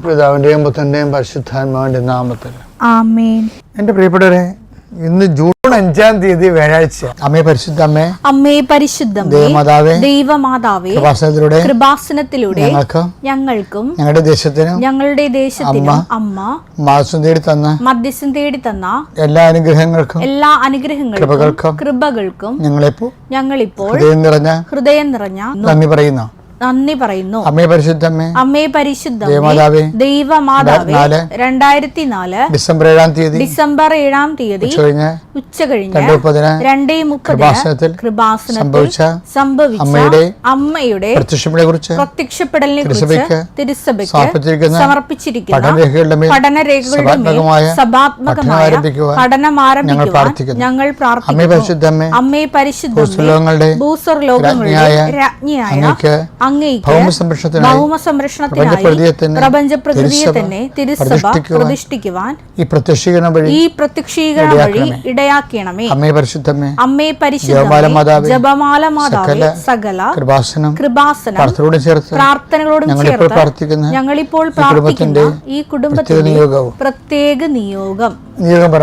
പിതാവിന്റെയും പുത്രന്റെയും പരിശുദ്ധാത്മാവിന്റെ നാമത്തിൽ. ആമേൻ. എന്റെ പ്രിയപ്പെട്ടവരെ ഇന്ന് ജൂൺ അഞ്ചാം തീയതി വ്യാഴാഴ്ച. അമ്മേ പരിശുദ്ധ അമ്മേ അമ്മേ പരിശുദ്ധമേ ദേവമാതാവേ ദൈവമാതാവേ കൃപാസനത്തിലൂടെ കൃപാസനത്തിലൂടെ ഞങ്ങൾക്ക് ഞങ്ങൾക്കും ഞങ്ങളുടെ ദേശത്തിനും ഞങ്ങളുടെ ദേശത്തിനും അമ്മ മാസം തേടി തന്ന മധ്യസ്ഥം തേടി തന്ന എല്ലാ അനുഗ്രഹങ്ങൾക്കും എല്ലാ അനുഗ്രഹങ്ങൾക്കും കൃപകൾക്കും കൃപകൾക്കും ഞങ്ങളിപ്പോ ഞങ്ങളിപ്പോൾ ഹൃദയം നിറഞ്ഞ ഹൃദയം നിറഞ്ഞ നന്ദി പറയുന്നു. നന്ദി പറയുന്നു. അമ്മേ പരിശുദ്ധ അമ്മേ പരിശുദ്ധ ദേവമാതാവേ. ദൈവമാതാവേ. രണ്ടായിരത്തി നാല് ഡിസംബർ ഏഴാം തീയതി. ഡിസംബർ ഏഴാം തീയതി. ഉച്ച കഴിഞ്ഞ് രണ്ടു മുപ്പതിന് കൃപാസനത്തിൽ സംഭവിച്ച അമ്മയുടെ കുറിച്ച് പ്രത്യക്ഷപ്പെടലിനെ കുറിച്ച് തിരുസഭയ്ക്ക് സമർപ്പിച്ചിരിക്കുന്ന പഠനരേഖകളുടെ മേൽ സഭാത്മകമായ പഠനം ആരംഭിക്കുവാൻ ഞങ്ങൾ പ്രാർത്ഥിക്കുന്നു. അമ്മേ പ്രാർത്ഥിക്കുന്നു പരിശുദ്ധ അമ്മേ അമ്മേ പരിശുദ്ധ ഭൂസ്വലോകങ്ങളുടെ ഭൂസ്വർ ലോകങ്ങളുടെ രാജ്ഞിയായ അങ്ങേക്ക് ഭൗമ സംരക്ഷണത്തിനായി പ്രപഞ്ചപ്രകൃതിയെ തന്നെ പ്രപഞ്ച പ്രകൃതിയെ തന്നെ തിരുസഭ പ്രതിഷ്ഠിക്കുവാൻ ഈ പ്രത്യക്ഷീകരണം വഴി ഇട ഇടയാക്കണമേ. അമ്മേ പരിശുദ്ധമേ അമ്മേ പരിശുദ്ധമേ ജപമാല മാതാവേ, സകല കൃപാസനം കൃപാസനം പ്രാർത്ഥനയോട് ചേർത്ത് പ്രാർത്ഥനകളോടും ചേർത്ത് പ്രാർത്ഥിക്കുന്ന ഞങ്ങളിപ്പോൾ പ്രാർത്ഥിക്കുന്ന ഈ കുടുംബത്തിന്റെ പ്രത്യേക നിയോഗം. നിയോഗം പറ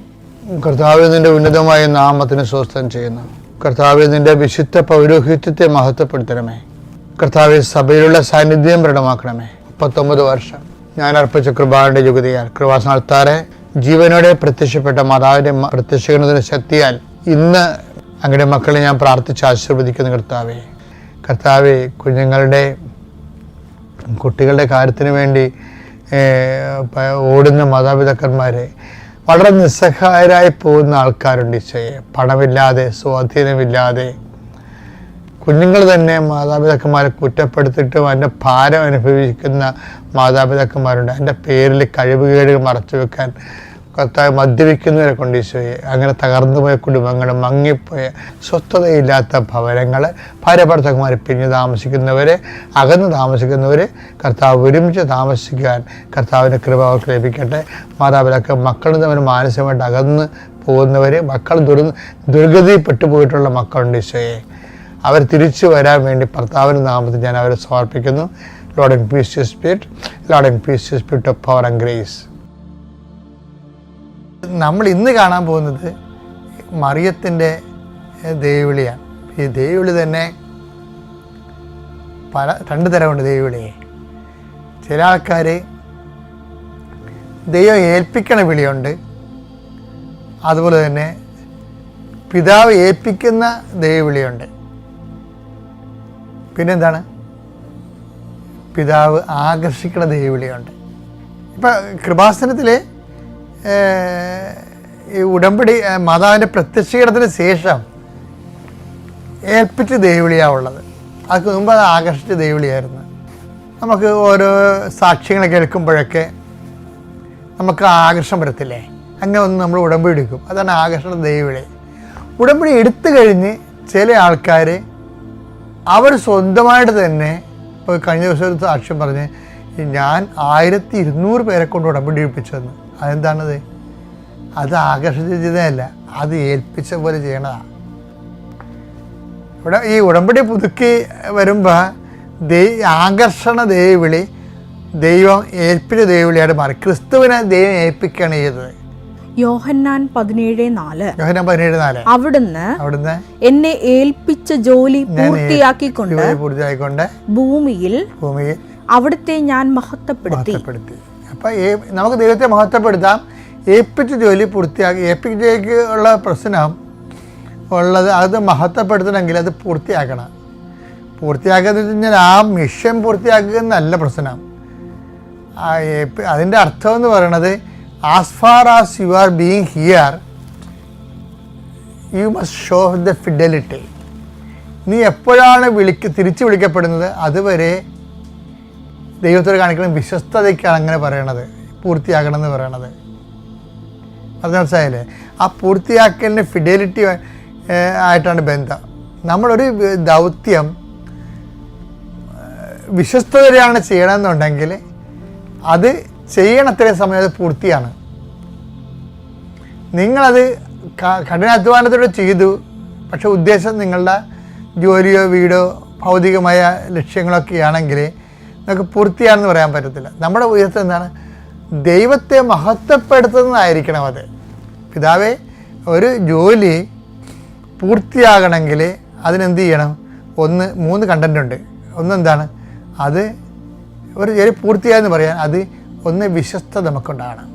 കർത്താവ് നിന്റെ ഉന്നതമായ നാമത്തിന് സ്വസ്ഥം ചെയ്യുന്നു. കർത്താവ് നിന്റെ വിശുദ്ധ പൗരോഹിത്യത്തെ മഹത്വപ്പെടുത്തണമേ. കർത്താവ് സഭയിലുള്ള സാന്നിധ്യം പ്രകടമാക്കണമേ. മുപ്പത്തൊമ്പത് വർഷം ഞാൻ അർപ്പിച്ച കൃപാന്റെ യുഗതിയാൽ കൃപാസനാൾത്താറെ ജീവനോടെ പ്രത്യക്ഷപ്പെട്ട മാതാവിന്റെ മ- ശക്തിയാൽ ഇന്ന് അങ്ങയുടെ മക്കളെ ഞാൻ പ്രാർത്ഥിച്ച് ആശീർവദിക്കുന്ന കർത്താവെ. കർത്താവെ കുഞ്ഞുങ്ങളുടെ കുട്ടികളുടെ കാര്യത്തിന് വേണ്ടി ഓടുന്ന മാതാപിതാക്കന്മാരെ വളരെ നിസ്സഹായരായി പോകുന്ന ആൾക്കാരുണ്ട് ഈശോയെ. പണമില്ലാതെ സ്വാധീനമില്ലാതെ. കുഞ്ഞുങ്ങൾ തന്നെ മാതാപിതാക്കന്മാരെ കുറ്റപ്പെടുത്തിയിട്ടും അതിന്റെ ഭാരം അനുഭവിക്കുന്ന മാതാപിതാക്കന്മാരുണ്ട്. അതിന്റെ പേരിൽ കഴിവുകേടുകൾ മറച്ചു വെക്കാൻ കർത്താവ് മദ്യപിക്കുന്നവരെ കൊണ്ട് ഈശോയെ അങ്ങനെ തകർന്നു പോയ കുടുംബങ്ങൾ മങ്ങിപ്പോയ സ്വസ്ഥതയില്ലാത്ത ഭവനങ്ങൾ ഭാര്യഭർത്തകന്മാർ പിരിഞ്ഞ് താമസിക്കുന്നവരെ അകന്ന് താമസിക്കുന്നവർ കർത്താവ് ഒരുമിച്ച് താമസിക്കാൻ കർത്താവിന്റെ കൃപ അവർക്ക് ലഭിക്കട്ടെ. മാതാപിതാക്കൾ നിന്ന് അവർ മാനസികമായിട്ട് അകന്ന് പോകുന്നവർ മക്കൾ ദുർ ദുർഗതി പോയിട്ടുള്ള മക്കളുണ്ട് ഈശോയെ. അവർ തിരിച്ചു വരാൻ വേണ്ടി ഭർത്താവിന്റെ നാമത്തിൽ ഞാൻ അവരെ സമർപ്പിക്കുന്നു. Lord in peace to spirit Lord in peace to spirit of power and grace നമ്മൾ ഇന്ന് കാണാൻ പോകുന്നത് മറിയത്തിന്റെ ദൈവവിളിയാണ് ഈ ദൈവവിളി തന്നെ പല രണ്ട് തരമുണ്ട് ദൈവവിളിയെ ചില ആൾക്കാർ ദൈവം ഏൽപ്പിക്കണ വിളിയുണ്ട്. അതുപോലെ തന്നെ പിതാവ് ഏൽപ്പിക്കുന്ന ദൈവവിളിയുണ്ട് പിന്നെന്താണ്? പിതാവ് ആകർഷിക്കുന്ന ദൈവവിളിയുണ്ട് ഇപ്പം കൃപാസനത്തിൽ ഈ ഉടമ്പടി മാതാവിന്റെ പ്രത്യക്ഷീകരണത്തിന് ശേഷം ഏൽപ്പിച്ച് ദേവിളിയാവുള്ളത് അതിന് മുമ്പ് അത് ആകർഷിച്ച് ദൈവവിളിയായിരുന്നു നമുക്ക് ഓരോ സാക്ഷ്യങ്ങൾ കേൾക്കുമ്പോഴൊക്കെ നമുക്ക് ആകർഷണം വരത്തില്ലേ? അങ്ങനെ ഒന്ന് നമ്മൾ ഉടമ്പടി എടുക്കും. അതാണ് ആകർഷണ ദൈവവിളി ഉടമ്പടി എടുത്തു കഴിഞ്ഞ് ചില ആൾക്കാർ അവർ സ്വന്തമായിട്ട് തന്നെ ഇപ്പോൾ കഴിഞ്ഞ ദിവസം ഒരു സാക്ഷ്യം പറഞ്ഞ് ഞാൻ ആയിരത്തി ഇരുന്നൂറ് പേരെ കൊണ്ട് ഉടമ്പടി എടുപ്പിച്ചതെന്ന് അതെന്താണത്? അത് ആകർഷിച്ചതല്ല അത് ഏൽപ്പിച്ച പോലെ ചെയ്യണതാണ് ഇവിടെ ഈ ഉടമ്പടി പുതുക്കി വരുമ്പോൾ ദൈ ആകർഷണ ദൈവവിളി ദൈവം ഏൽപ്പിച്ച ദൈവവിളിയായിട്ട് മാറി. ക്രിസ്തുവിനെ ദൈവം ഏൽപ്പിക്കുകയാണ് ചെയ്തത്. യോഹന്നാൻ പതിനേഴ് നാല്. യോഹന്നാൻ പതിനേഴ് നാല്. അവിടുന്ന് അവിടുന്ന് എന്നെ ഏൽപ്പിച്ച ജോലി പൂർത്തിയാക്കിക്കൊണ്ട് പൂർത്തിയാക്കിക്കൊണ്ട് ഭൂമിയിൽ ഭൂമിയിൽ അവിടുത്തെ ഞാൻ മഹത്വപ്പെടുത്തി. എ നമുക്ക് ദൈവത്തെ മഹത്വപ്പെടുത്താം. ഏൽപ്പിച്ച ജോലി പൂർത്തിയാക്കി ഏൽപ്പിച്ചേക്ക് ഉള്ള പ്രശ്നം ഉള്ളത് അത് മഹത്വപ്പെടുത്തണമെങ്കിൽ അത് പൂർത്തിയാക്കണം. പൂർത്തിയാക്കുക എന്ന് വെച്ച് കഴിഞ്ഞാൽ ആ മിഷൻ പൂർത്തിയാക്കുക എന്നല്ല പ്രശ്നം. അതിന്റെ അർത്ഥം എന്ന് പറയണത് as far as you are being here you must show the fidelity നീ എപ്പോഴാണ് വിളിക്ക് തിരിച്ചു വിളിക്കപ്പെടുന്നത്? അതുവരെ ദൈവത്തോട് കാണിക്കുന്ന വിശ്വസ്തതയ്ക്കാണ് അങ്ങനെ പറയണത് പൂർത്തിയാക്കണം എന്ന് പറയണത്. അത് മനസ്സിലായില്ലേ? ആ പൂർത്തിയാക്കലിന് ഫിഡലിറ്റി ആയിട്ടാണ് ബന്ധം. നമ്മളൊരു ദൗത്യം വിശ്വസ്തതയാണ് ചെയ്യണമെന്നുണ്ടെങ്കിൽ അത് ചെയ്യണത്രയും സമയം അത് പൂർത്തിയാണ്. നിങ്ങളത് കഠിനാധ്വാനത്തോടെ ചെയ്തു പക്ഷെ ഉദ്ദേശം നിങ്ങളുടെ ജോലിയോ വീടോ ഭൗതികമായ ലക്ഷ്യങ്ങളൊക്കെ ആണെങ്കിൽ നമുക്ക് പൂർത്തിയാണെന്ന് പറയാൻ പറ്റത്തില്ല. നമ്മുടെ ഉയർത്തം എന്താണ്? ദൈവത്തെ മഹത്വപ്പെടുത്തുന്നതായിരിക്കണം അത്. പിതാവേ ഒരു ജോലി പൂർത്തിയാകണമെങ്കിൽ അതിനെന്ത് ചെയ്യണം? ഒന്ന് മൂന്ന് കണ്ടന്റ് ഉണ്ട്. ഒന്നെന്താണ് അത് ഒരു ജോലി പൂർത്തിയായെന്ന് പറയാൻ അത് ഒന്ന് വിശ്വസ്തത നമുക്കുണ്ടാകണം.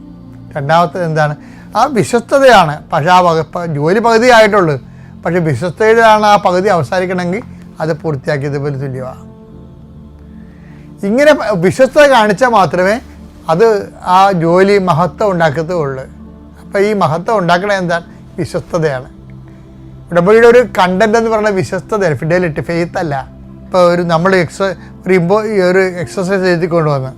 രണ്ടാമത്തത് എന്താണ്? ആ വിശ്വസ്തതയാണ്. പക്ഷേ ആ ജോലി പകുതി ആയിട്ടുള്ളൂ പക്ഷേ വിശ്വസ്തയിലാണ് ആ പകുതി അവസാനിക്കണമെങ്കിൽ അത് പൂർത്തിയാക്കിയതുപോലെ തുല്യമാണ്. ഇങ്ങനെ വിശ്വസ്ത കാണിച്ചാൽ മാത്രമേ അത് ആ ജോലി മഹത്വം ഉണ്ടാക്കത്തുള്ളൂ. അപ്പോൾ ഈ മഹത്വം ഉണ്ടാക്കണത് എന്താണ്? വിശ്വസ്തതയാണ്. ഉടമ്പടിയുടെ ഒരു കണ്ടന്റ് എന്ന് പറയുന്നത് വിശ്വസ്തതയാണ് ഫിഡലിറ്റി ഫെയ്ത്ത് അല്ല. ഇപ്പോൾ ഒരു നമ്മൾ എക്സ ഒരു ഇമ്പോ ഒരു എക്സസൈസ് എഴുതി കൊണ്ടുവന്ന്.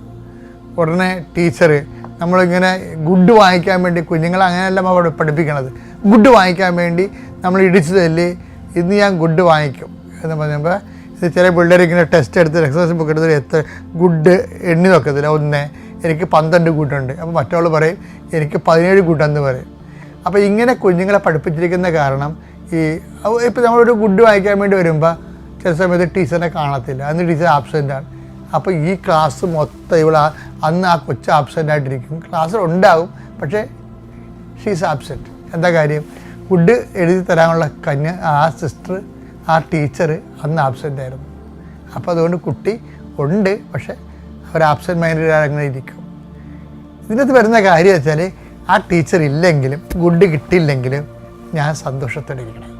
ഉടനെ ടീച്ചർ നമ്മളിങ്ങനെ ഗുഡ് വാങ്ങിക്കാൻ വേണ്ടി കുഞ്ഞുങ്ങളെ അങ്ങനെയല്ല അവിടെ പഠിപ്പിക്കണത്. ഗുഡ് വാങ്ങിക്കാൻ വേണ്ടി നമ്മൾ ഇടിച്ചു തല്ലി ഇന്ന് ഞാൻ ഗുഡ് വാങ്ങിക്കും. എന്ന് പറയുമ്പോൾ ചില പിള്ളേർ ഇങ്ങനെ ടെസ്റ്റ് എടുത്ത് എക്സസൈസ് ബുക്ക് എടുത്ത് എത്ര ഗുഡ് എണ്ണി നോക്കത്തില്ല. ഒന്ന് എനിക്ക് പന്ത്രണ്ട് കൂട്ടുണ്ട്. അപ്പോൾ മറ്റവൾ പറയും എനിക്ക് പതിനേഴ് കൂട്ടെന്ന് പറയും. അപ്പോൾ ഇങ്ങനെ കുഞ്ഞുങ്ങളെ പഠിപ്പിച്ചിരിക്കുന്ന കാരണം ഈ ഇപ്പോൾ നമ്മളൊരു ഗുഡ് വായിക്കാൻ വേണ്ടി വരുമ്പോൾ ചില സമയത്ത് ടീച്ചറിനെ കാണത്തില്ല. അന്ന് ടീച്ചർ ആബ്സെന്റ് ആണ്. അപ്പോൾ ഈ ക്ലാസ് മൊത്തം ഇവിടെ അന്ന് ആ കൊച്ച് ആബ്സെന്റ് ആയിട്ടിരിക്കും. ക്ലാസ്സിൽ ഉണ്ടാവും പക്ഷേ ഷീസ് ആബ്സെന്റ് എന്താ കാര്യം? ഗുഡ് എഴുതി തരാനുള്ള കന്യ ആ സിസ്റ്റർ ആ ടീച്ചർ അന്ന് ആബ്സെന്റ് ആയിരുന്നു. അപ്പോൾ അതുകൊണ്ട് കുട്ടി ഉണ്ട് പക്ഷെ അവർ ആബ്സെന്റ് മൈൻഡ് അങ്ങനെ ഇരിക്കും. ഇതിനകത്ത് വരുന്ന കാര്യം വെച്ചാൽ ആ ടീച്ചർ ഇല്ലെങ്കിലും ഗുഡ് കിട്ടിയില്ലെങ്കിലും ഞാൻ സന്തോഷത്തോടെ ഇരിക്കണം.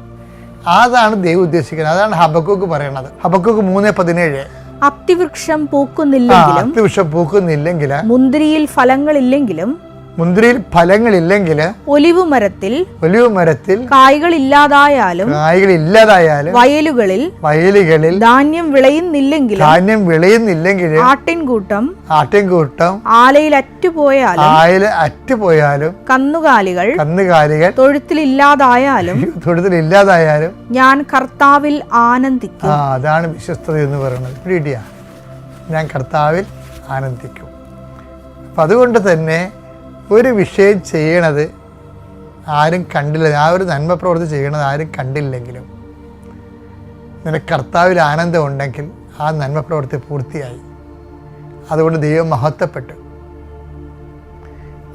അതാണ് ദൈവം ഉദ്ദേശിക്കുന്നത്. അതാണ് ഹബക്കൂക്ക് പറയണത്. ഹബക്കൂക്ക് മൂന്ന് പതിനേഴ്. അത്തിവൃക്ഷം പൂക്കുന്നില്ലെങ്കിലും അത്യാവശ്യം പൂക്കുന്നില്ലെങ്കിൽ മുന്തിരിയിൽ ഫലങ്ങളില്ലെങ്കിലും മുന്തിരിയിൽ ഫലങ്ങളില്ലെങ്കിൽ ഒലിവ് മരത്തിൽ ഒലിവ് മരത്തിൽ കായ്കൾ ഇല്ലാതായാലും കായ്കൾ ഇല്ലാതായാലും വയലുകളിൽ വയലുകളിൽ ധാന്യം വിളയുന്നില്ലെങ്കിൽ ധാന്യം വിളയുന്നില്ലെങ്കിൽ ആട്ടിൻകൂട്ടം ആട്ടിൻകൂട്ടം ആലയിൽ അറ്റുപോയാലും ആയിൽ അറ്റുപോയാലും കന്നുകാലികൾ കന്നുകാലികൾ തൊഴുത്തിൽ ഇല്ലാതായാലും തൊഴുത്തിൽ ഇല്ലാതായാലും ഞാൻ കർത്താവിൽ ആനന്ദിക്കും. ആ അതാണ് വിശ്വസ്തത എന്ന് പറയുന്നത്. പിടിയാ ഞാൻ കർത്താവിൽ ആനന്ദിക്കും. അപ്പം അതുകൊണ്ട് തന്നെ ഒരു വിഷയം ചെയ്യണത് ആരും കണ്ടില്ല. ആ ഒരു നന്മ പ്രവൃത്തി ചെയ്യണത് ആരും കണ്ടില്ലെങ്കിലും നിനക്ക് കർത്താവിൽ ആനന്ദം ഉണ്ടെങ്കിൽ ആ നന്മ പ്രവൃത്തി പൂർത്തിയായി. അതുകൊണ്ട് ദൈവം മഹത്വപ്പെട്ടു.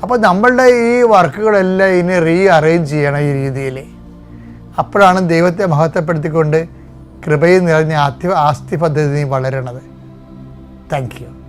അപ്പോൾ നമ്മളുടെ ഈ വർക്കുകളെല്ലാം ഇനി റീ അറേഞ്ച് ചെയ്യണം ഈ രീതിയിൽ. അപ്പോഴാണ് ദൈവത്തെ മഹത്വപ്പെടുത്തിക്കൊണ്ട് കൃപയിൽ നിറഞ്ഞ ആസ്തി പദ്ധതി വളരണത്. Thank you